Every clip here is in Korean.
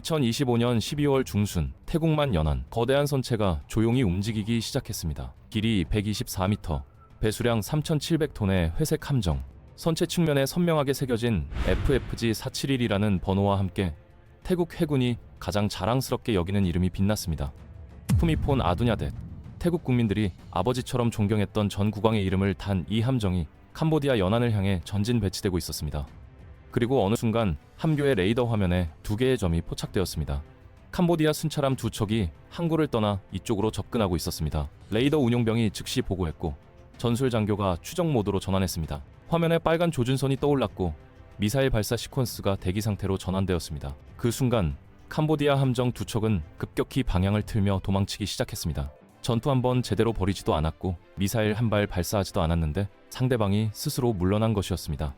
2025년 12월 중순 태국만 연안 거대한 선체가 조용히 움직이기 시작했습니다. 길이 124m, 배수량 3,700톤의 회색 함정, 선체 측면에 선명하게 새겨진 FFG471이라는 번호와 함께 태국 해군이 가장 자랑스럽게 여기는 이름이 빛났습니다. 푸미폰 아두냐댓 태국 국민들이 아버지처럼 존경했던 전 국왕의 이름을 단 이 함정이 캄보디아 연안을 향해 전진 배치되고 있었습니다. 그리고 어느 순간 함교의 레이더 화면에 두 개의 점이 포착되었습니다. 캄보디아 순찰함 두 척이 항구를 떠나 이쪽으로 접근하고 있었습니다. 레이더 운용병이 즉시 보고했고 전술 장교가 추적 모드로 전환했습니다. 화면에 빨간 조준선이 떠올랐고 미사일 발사 시퀀스가 대기 상태로 전환되었습니다. 그 순간 캄보디아 함정 두 척은 급격히 방향을 틀며 도망치기 시작했습니다. 전투 한 번 제대로 벌이지도 않았고 미사일 한 발 발사하지도 않았는데 상대방이 스스로 물러난 것이었습니다.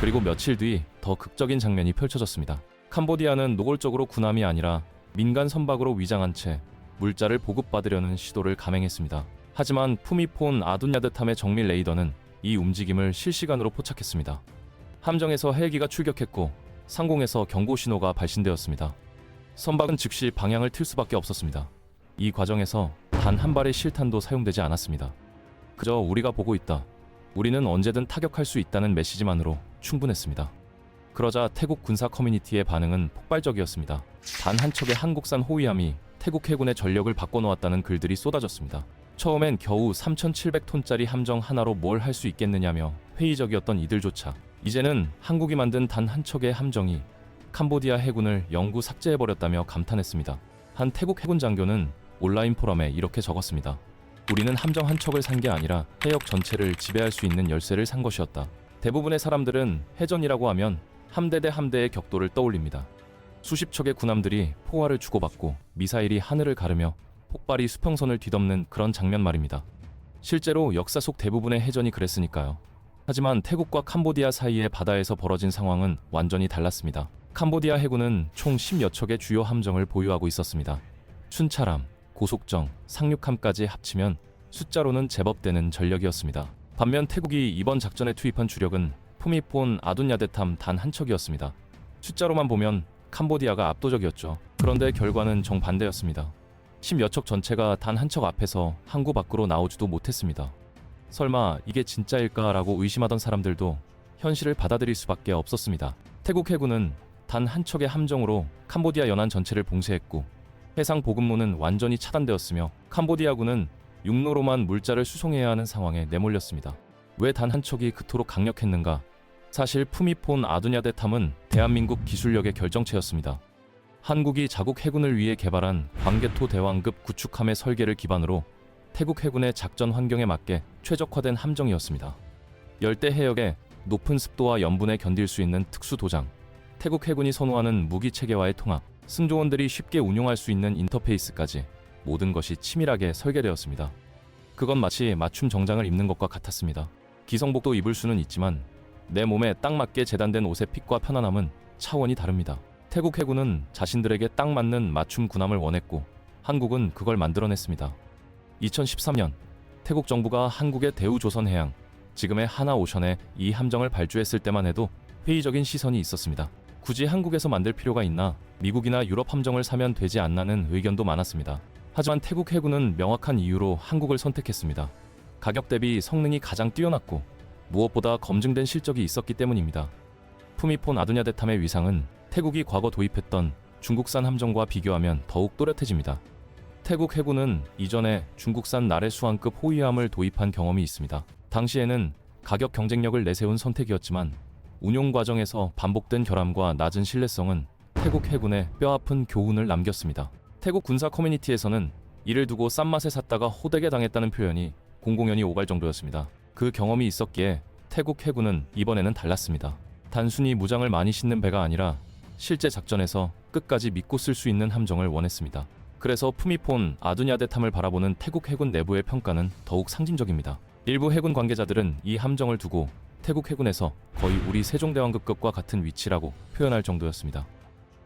그리고 며칠 뒤 더 극적인 장면이 펼쳐졌습니다. 캄보디아는 노골적으로 군함이 아니라 민간 선박으로 위장한 채 물자를 보급받으려는 시도를 감행했습니다. 하지만 푸미폰 아둔야드탐의 정밀 레이더는 이 움직임을 실시간으로 포착했습니다. 함정에서 헬기가 출격했고 상공에서 경고 신호가 발신되었습니다. 선박은 즉시 방향을 틀 수밖에 없었습니다. 이 과정에서 단 한 발의 실탄도 사용되지 않았습니다. 그저 우리가 보고 있다. 우리는 언제든 타격할 수 있다는 메시지만으로 충분했습니다. 그러자 태국 군사 커뮤니티의 반응은 폭발적이었습니다. 단 한 척의 한국산 호위함이 태국 해군의 전력을 바꿔놓았다는 글들이 쏟아졌습니다. 처음엔 겨우 3,700톤짜리 함정 하나로 뭘 할 수 있겠느냐며 회의적이었던 이들조차 이제는 한국이 만든 단 한 척의 함정이 캄보디아 해군을 영구 삭제해버렸다며 감탄했습니다. 한 태국 해군 장교는 온라인 포럼에 이렇게 적었습니다. 우리는 함정 한 척을 산 게 아니라 해역 전체를 지배할 수 있는 열쇠를 산 것이었다. 대부분의 사람들은 해전이라고 하면 함대 대 함대의 격돌을 떠올립니다. 수십 척의 군함들이 포화를 주고받고 미사일이 하늘을 가르며 폭발이 수평선을 뒤덮는 그런 장면 말입니다. 실제로 역사 속 대부분의 해전이 그랬으니까요. 하지만 태국과 캄보디아 사이의 바다에서 벌어진 상황은 완전히 달랐습니다. 캄보디아 해군은 총 10여 척의 주요 함정을 보유하고 있었습니다. 순찰함, 고속정, 상륙함까지 합치면 숫자로는 제법 되는 전력이었습니다. 반면 태국이 이번 작전에 투입한 주력은 푸미폰 아둔야데탐 단 한 척이었습니다. 숫자로만 보면 캄보디아가 압도적이었죠. 그런데 결과는 정반대였습니다. 10여 척 전체가 단 한 척 앞에서 항구 밖으로 나오지도 못했습니다. 설마 이게 진짜일까라고 의심하던 사람들도 현실을 받아들일 수밖에 없었습니다. 태국 해군은 단 한 척의 함정으로 캄보디아 연안 전체를 봉쇄했고 해상 보급로는 완전히 차단되었으며 캄보디아군은 육로로만 물자를 수송해야 하는 상황에 내몰렸습니다. 왜 단 한 척이 그토록 강력했는가? 사실 푸미폰 아두냐데탐은 대한민국 기술력의 결정체였습니다. 한국이 자국 해군을 위해 개발한 광개토 대왕급 구축함의 설계를 기반으로 태국 해군의 작전 환경에 맞게 최적화된 함정이었습니다. 열대 해역에 높은 습도와 염분에 견딜 수 있는 특수 도장, 태국 해군이 선호하는 무기 체계와의 통합, 승조원들이 쉽게 운용할 수 있는 인터페이스까지 모든 것이 치밀하게 설계되었습니다. 그건 마치 맞춤 정장을 입는 것과 같았습니다. 기성복도 입을 수는 있지만 내 몸에 딱 맞게 재단된 옷의 핏과 편안함은 차원이 다릅니다. 태국 해군은 자신들에게 딱 맞는 맞춤 군함을 원했고 한국은 그걸 만들어냈습니다. 2013년 태국 정부가 한국의 대우조선해양, 지금의 하나오션에 이 함정을 발주했을 때만 해도 회의적인 시선이 있었습니다. 굳이 한국에서 만들 필요가 있나 미국이나 유럽 함정을 사면 되지 않나는 의견도 많았습니다. 하지만 태국 해군은 명확한 이유로 한국을 선택했습니다. 가격 대비 성능이 가장 뛰어났고 무엇보다 검증된 실적이 있었기 때문입니다. 푸미폰 아두냐데탐의 위상은 태국이 과거 도입했던 중국산 함정과 비교하면 더욱 또렷해집니다. 태국 해군은 이전에 중국산 나래 수항급 호위함을 도입한 경험이 있습니다. 당시에는 가격 경쟁력을 내세운 선택이었지만 운용 과정에서 반복된 결함과 낮은 신뢰성은 태국 해군에 뼈아픈 교훈을 남겼습니다. 태국 군사 커뮤니티에서는 이를 두고 싼 맛에 샀다가 호되게 당했다는 표현이 공공연히 오갈 정도였습니다. 그 경험이 있었기에 태국 해군은 이번에는 달랐습니다. 단순히 무장을 많이 싣는 배가 아니라 실제 작전에서 끝까지 믿고 쓸 수 있는 함정을 원했습니다. 그래서 푸미폰 아두냐데탐을 바라보는 태국 해군 내부의 평가는 더욱 상징적입니다. 일부 해군 관계자들은 이 함정을 두고 태국 해군에서 거의 우리 세종대왕급급과 같은 위치라고 표현할 정도였습니다.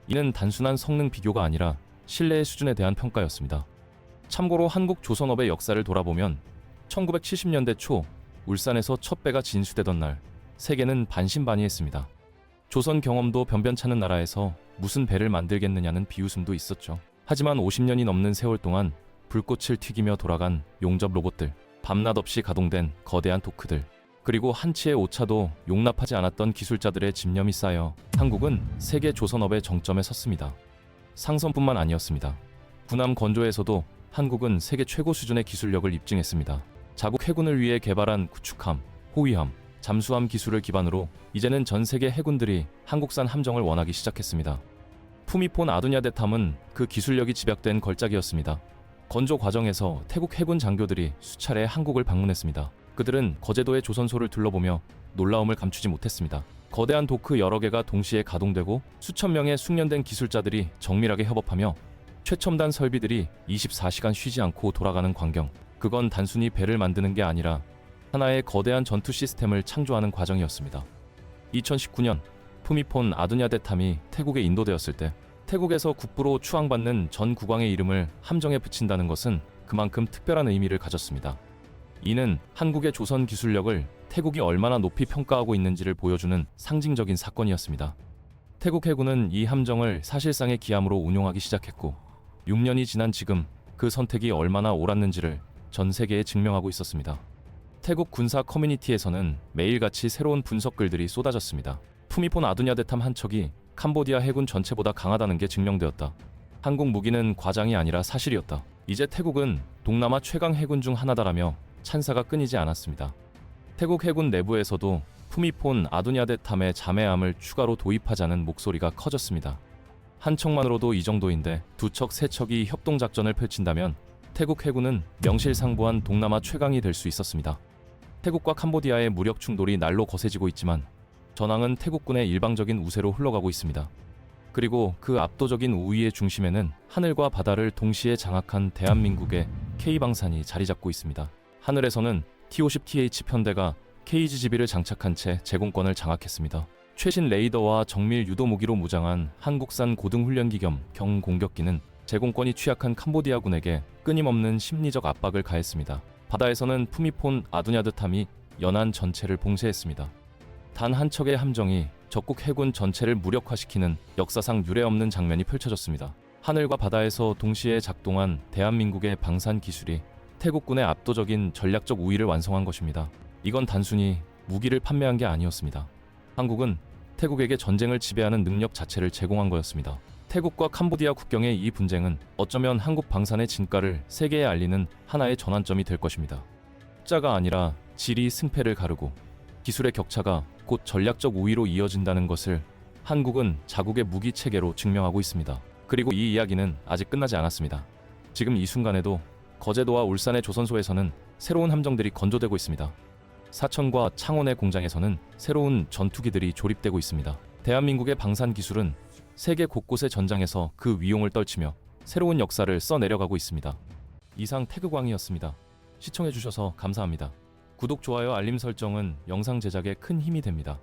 이는 단순한 성능 비교가 아니라 신뢰의 수준에 대한 평가였습니다. 참고로 한국 조선업의 역사를 돌아보면 1970년대 초 울산에서 첫 배가 진수되던 날 세계는 반신반의했습니다. 조선 경험도 변변찮은 나라에서 무슨 배를 만들겠느냐는 비웃음도 있었죠. 하지만 50년이 넘는 세월 동안 불꽃을 튀기며 돌아간 용접 로봇들, 밤낮 없이 가동된 거대한 도크들, 그리고 한치의 오차도 용납하지 않았던 기술자들의 집념이 쌓여 한국은 세계 조선업의 정점에 섰습니다. 상선뿐만 아니었습니다. 군함 건조에서도 한국은 세계 최고 수준의 기술력을 입증했습니다. 자국 해군을 위해 개발한 구축함, 호위함, 잠수함 기술을 기반으로 이제는 전 세계 해군들이 한국산 함정을 원하기 시작했습니다. 푸미폰 아두냐 대탐은 그 기술력이 집약된 걸작이었습니다. 건조 과정에서 태국 해군 장교들이 수차례 한국을 방문했습니다. 그들은 거제도의 조선소를 둘러보며 놀라움을 감추지 못했습니다. 거대한 도크 여러 개가 동시에 가동되고 수천 명의 숙련된 기술자들이 정밀하게 협업하며 최첨단 설비들이 24시간 쉬지 않고 돌아가는 광경. 그건 단순히 배를 만드는 게 아니라 하나의 거대한 전투 시스템을 창조하는 과정이었습니다. 2019년 푸미폰 아두냐대탐이 태국에 인도되었을 때 태국에서 국부로 추앙받는 전 국왕의 이름을 함정에 붙인다는 것은 그만큼 특별한 의미를 가졌습니다. 이는 한국의 조선 기술력을 태국이 얼마나 높이 평가하고 있는지를 보여주는 상징적인 사건이었습니다. 태국 해군은 이 함정을 사실상의 기함으로 운용하기 시작했고 6년이 지난 지금 그 선택이 얼마나 옳았는지를 전 세계에 증명하고 있었습니다. 태국 군사 커뮤니티에서는 매일같이 새로운 분석 글들이 쏟아졌습니다. 푸미폰 아두냐 대탐 한 척이 캄보디아 해군 전체보다 강하다는 게 증명되었다. 한국 무기는 과장이 아니라 사실이었다. 이제 태국은 동남아 최강 해군 중 하나다라며 찬사가 끊이지 않았습니다. 태국 해군 내부에서도 푸미폰 아두냐데탐의 자매함을 추가로 도입하자는 목소리가 커졌습니다. 한 척만으로도 이 정도인데 두 척, 세 척이 협동 작전을 펼친다면 태국 해군은 명실상부한 동남아 최강이 될 수 있었습니다. 태국과 캄보디아의 무력 충돌이 날로 거세지고 있지만 전황은 태국군의 일방적인 우세로 흘러가고 있습니다. 그리고 그 압도적인 우위의 중심에는 하늘과 바다를 동시에 장악한 대한민국의 K방산이 자리 잡고 있습니다. 하늘에서는 T-50TH 편대가 KGGB를 장착한 채 제공권을 장악했습니다. 최신 레이더와 정밀 유도 무기로 무장한 한국산 고등훈련기 겸 경공격기는 제공권이 취약한 캄보디아군에게 끊임없는 심리적 압박을 가했습니다. 바다에서는 푸미폰 아두냐드탐이 연안 전체를 봉쇄했습니다. 단 한 척의 함정이 적국 해군 전체를 무력화시키는 역사상 유례없는 장면이 펼쳐졌습니다. 하늘과 바다에서 동시에 작동한 대한민국의 방산 기술이 태국군의 압도적인 전략적 우위를 완성한 것입니다. 이건 단순히 무기를 판매한 게 아니었습니다. 한국은 태국에게 전쟁을 지배하는 능력 자체를 제공한 거였습니다. 태국과 캄보디아 국경의 이 분쟁은 어쩌면 한국 방산의 진가를 세계에 알리는 하나의 전환점이 될 것입니다. 숫자가 아니라 질이 승패를 가르고 기술의 격차가 곧 전략적 우위로 이어진다는 것을 한국은 자국의 무기 체계로 증명하고 있습니다. 그리고 이 이야기는 아직 끝나지 않았습니다. 지금 이 순간에도 거제도와 울산의 조선소에서는 새로운 함정들이 건조되고 있습니다. 사천과 창원의 공장에서는 새로운 전투기들이 조립되고 있습니다. 대한민국의 방산 기술은 세계 곳곳의 전장에서 그 위용을 떨치며 새로운 역사를 써내려가고 있습니다. 이상 태극왕이었습니다. 시청해주셔서 감사합니다. 구독, 좋아요, 알림 설정은 영상 제작에 큰 힘이 됩니다.